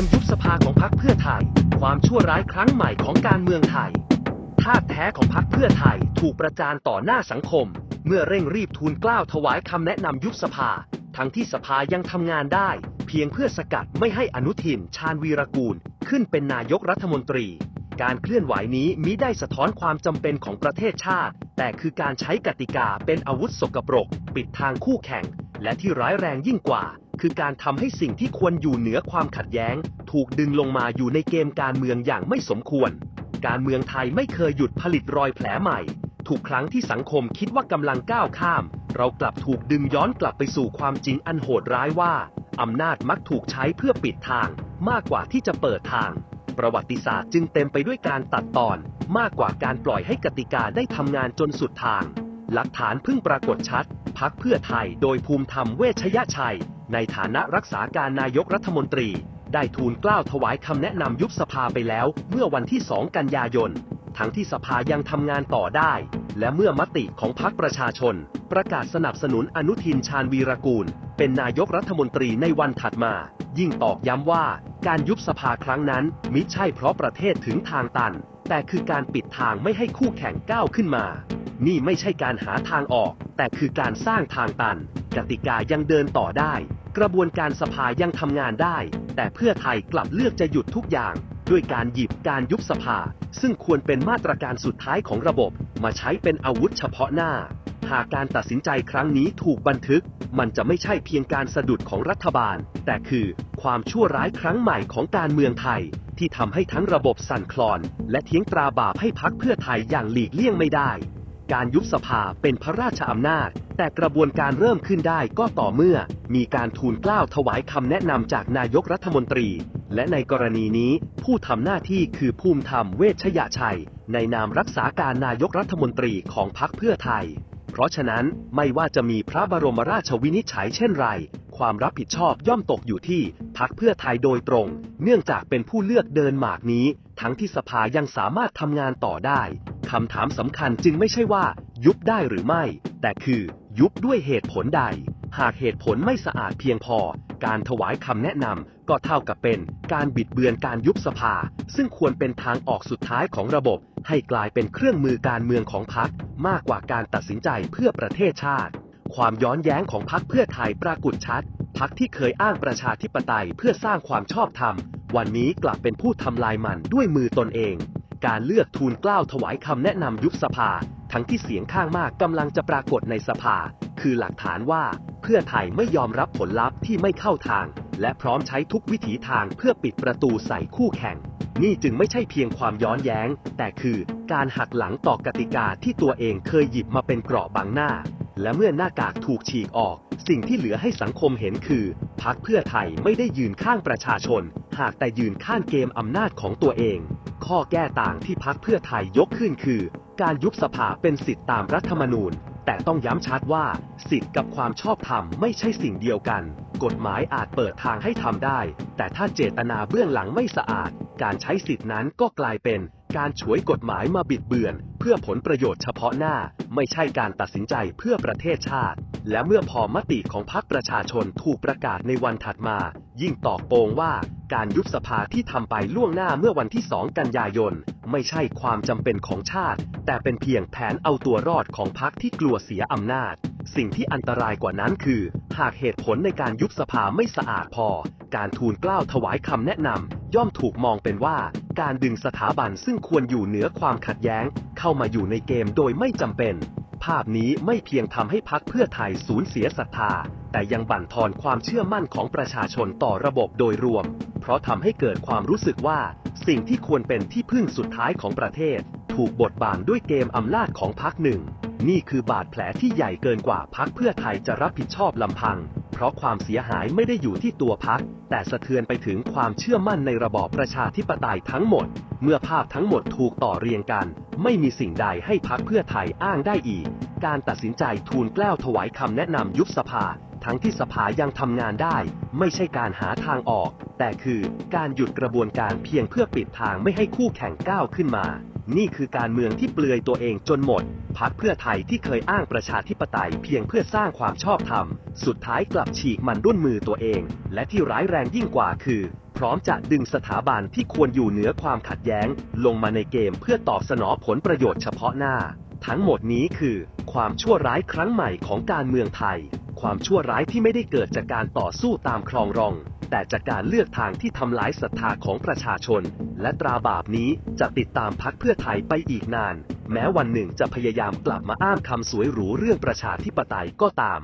มยุบสภาของพรรคเพื่อไทย ความชั่วร้ายครั้งใหม่ของการเมืองไทยท่าตุแท้ของพรรคเพื่อไทยถูกประจานต่อหน้าสังคม เมื่อเร่งรีบทูลกล้าวถวายคำแนะนำยุบสภา ทั้งที่สภายังทำงานได้ เพียงเพื่อสกัดไม่ให้อนุทินชาญวีรกูล ขึ้นเป็นนายกรัฐมนตรี การเคลื่อนไหวนี้มิได้สะท้อนความจำเป็นของประเทศชาติ แต่คือการใช้กติกาเป็นอาวุธสกปรก ปิดทางคู่แข่ง และที่ร้ายแรงยิ่งกว่า คือการทำให้สิ่งที่ควรอยู่เหนือความขัดแย้ง ถูกดึงลงมาอยู่ในเกมการเมืองอย่างไม่สมควร การเมืองไทยไม่เคยหยุดผลิตรอยแผลใหม่ ทุกครั้งที่สังคมคิดว่ากำลังก้าวข้าม เรากลับถูกดึงย้อนกลับไปสู่ความจริงอันโหดร้ายว่าอำนาจมักถูกใช้เพื่อปิดทาง มากกว่าที่จะเปิดทาง ประวัติศาสตร์จึงเต็มไปด้วยการตัดตอน มากกว่าการปล่อยให้กติกาได้ทำงานจนสุดทาง หลักฐานเพิ่งปรากฏชัด พักเพื่อไทยโดยภูมิธรรมเวชยชัย ในฐานะรักษาการนายกรัฐมนตรี ได้ทูลกล้าวถวายคำแนะนำยุบสภาไปแล้ว เมื่อวันที่ 2 กันยายน ทั้งที่สภายังทำงานต่อได้ และเมื่อมติของพรรคประชาชน ประกาศสนับสนุนอนุทินชาญวีรกูล เป็นนายกรัฐมนตรีในวันถัดมา ยิ่งตอกย้ำว่า การยุบสภาครั้งนั้นมิใช่เพราะประเทศถึงทางตัน แต่คือการปิดทางไม่ให้คู่แข่งก้าวขึ้นมา นี่ไม่ใช่การหาทางออก แต่คือการสร้างทางตัน กติกายังเดินต่อได้ กระบวนการสภายังทำงานได้ แต่เพื่อไทยกลับเลือกจะหยุดทุกอย่าง ด้วยการหยิบการยุบสภา ซึ่งควรเป็นมาตรการสุดท้ายของระบบ มาใช้เป็นอาวุธเฉพาะหน้า หากการตัดสินใจครั้งนี้ถูกบันทึก มันจะไม่ใช่เพียงการสะดุดของรัฐบาล แต่คือความชั่วร้ายครั้งใหม่ของการเมืองไทยที่ทำให้ทั้งระบบสั่นคลอน และเทิ้งตราบาปให้พักเพื่อไทยอย่างหลีกเลี่ยงไม่ได้ การยุบสภาเป็นพระราชอำนาจ แต่กระบวนการเริ่มขึ้นได้ก็ต่อเมื่อ มีการทูลเกล้าถวายคำแนะนำจากนายกรัฐมนตรี และในกรณีนี้ผู้ทำหน้าที่คือภูมิธรรมเวชยชัย ในนามรักษาการนายกรัฐมนตรีของพรรคเพื่อไทย เพราะฉะนั้นไม่ว่าจะมีพระบรมราชวินิจฉัยเช่นไร ความรับผิดชอบย่อมตกอยู่ที่พักเพื่อไทยโดยตรง เนื่องจากเป็นผู้เลือกเดินหมากนี้ ทั้งที่สภายังสามารถทำงานต่อได้คำถามสำคัญจึงไม่ใช่ว่า ยุบได้หรือไม่ แต่คือยุบด้วยเหตุผลใด หากเหตุผลไม่สะอาดเพียงพอ การถวายคำแนะนำก็เท่ากับเป็นการบิดเบือนการยุบสภา ซึ่งควรเป็นทางออกสุดท้ายของระบบ ให้กลายเป็นเครื่องมือการเมืองของพรรคมากกว่าการตัดสินใจเพื่อประเทศชาติ ความย้อนแย้งของพรรคเพื่อไทยปรากฏชัดพรรคที่เคยอ้างประชาธิปไตยเพื่อสร้างความชอบธรรม วันนี้กลับเป็นผู้ทำลายมันด้วยมือตนเอง การเลือกทูลกล้าวถวายคำแนะนำยุบสภา ทั้งที่เสียงข้างมากกำลังจะปรากฏในสภา คือหลักฐานว่าเพื่อไทยไม่ยอมรับผลลัพธ์ที่ไม่เข้าทาง และพร้อมใช้ทุกวิถีทางเพื่อปิดประตูใส่คู่แข่ง นี่จึงไม่ใช่เพียงความย้อนแย้ง แต่คือการหักหลังต่อกติกาที่ตัวเองเคยหยิบมาเป็นเกราะบังหน้า และเมื่อหน้ากากถูกฉีกออก สิ่งที่เหลือให้สังคมเห็นคือพักเพื่อไทยไม่ได้ยืนข้างประชาชน หากแต่ยืนข้างเกมอำนาจของตัวเอง ข้อแก้ต่างที่พักเพื่อไทยยกขึ้นคือ การยุบสภาเป็นสิทธิตามรัฐธรรมนูญแต่ต้องย้ำชัดว่า สิทธิ์กับความชอบธรรมไม่ใช่สิ่งเดียวกัน กฎหมายอาจเปิดทางให้ทำได้ แต่ถ้าเจตนาเบื้องหลังไม่สะอาด การใช้สิทธินั้นก็กลายเป็นการฉวยกฎหมายมาบิดเบือน เพื่อผลประโยชน์เฉพาะหน้า ไม่ใช่การตัดสินใจเพื่อประเทศชาติ และเมื่อพอมติของพรรคประชาชนถูกประกาศในวันถัดมา ยิ่งตอกโปงว่าการยุบสภาที่ทำไปล่วงหน้าเมื่อวันที่ 2 กันยายน ไม่ใช่ความจำเป็นของชาติ แต่เป็นเพียงแผนเอาตัวรอดของพรรคที่กลัวเสียอำนาจ สิ่งที่อันตรายกว่านั้นคือ หากเหตุผลในการยุบสภาไม่สะอาดพอ การทูลเกล้าถวายคำแนะนำ ย่อมถูกมองเป็นว่า การดึงสถาบันซึ่งควรอยู่เหนือความขัดแย้ง เข้ามาอยู่ในเกมโดยไม่จำเป็น ภาพนี้ไม่เพียงทำให้พักเพื่อไทยสูญเสียศรัทธา แต่ยังบั่นทอนความเชื่อมั่นของประชาชนต่อระบบโดยรวม เพราะทำให้เกิดความรู้สึกว่า สิ่งที่ควรเป็นที่พึ่งสุดท้ายของประเทศ ถูกบดบังด้วยเกมอำนาจของพรรคหนึ่ง นี่คือบาดแผลที่ใหญ่เกินกว่าพักเพื่อไทยจะรับผิดชอบลำพัง ราะความเสียหายไม่ได้อยู่ที่ตัวพัก แต่สะเทือนไปถึงความเชื่อมั่นในระบอบประชาธิปไตยทั้งหมด เมื่อภาพทั้งหมดถูกต่อเรียงกัน ไม่มีสิ่งใดให้พักเพื่อไทยอ้างได้อีก การตัดสินใจทูลเกล้าถวายคำแนะนำยุบสภา ทั้งที่สภายังทำงานได้ ไม่ใช่การหาทางออก แต่คือการหยุดกระบวนการเพียงเพื่อปิดทางไม่ให้คู่แข่งก้าวขึ้นมา นี่คือการเมืองที่เปลือยตัวเองจนหมด พักเพื่อไทยที่เคยอ้างประชาธิปไตยเพียงเพื่อสร้างความชอบธรรม สุดท้ายกลับฉีกมันด้วยมือตัวเอง และที่ร้ายแรงยิ่งกว่าคือ พร้อมจะดึงสถาบันที่ควรอยู่เหนือความขัดแย้ง ลงมาในเกมเพื่อตอบสนองผลประโยชน์เฉพาะหน้า ทั้งหมดนี้คือ ความชั่วร้ายครั้งใหม่ของการเมืองไทย ความชั่วร้ายที่ไม่ได้เกิดจากการต่อสู้ตามคลองรอง แต่จากการเลือกทางที่ทำลายศรัทธาของประชาชน และตราบาปนี้จะติดตามพักเพื่อไทยไปอีกนาน แม้วันหนึ่งจะพยายามกลับมาอ้างคำสวยหรูเรื่องประชาธิปไตยก็ตาม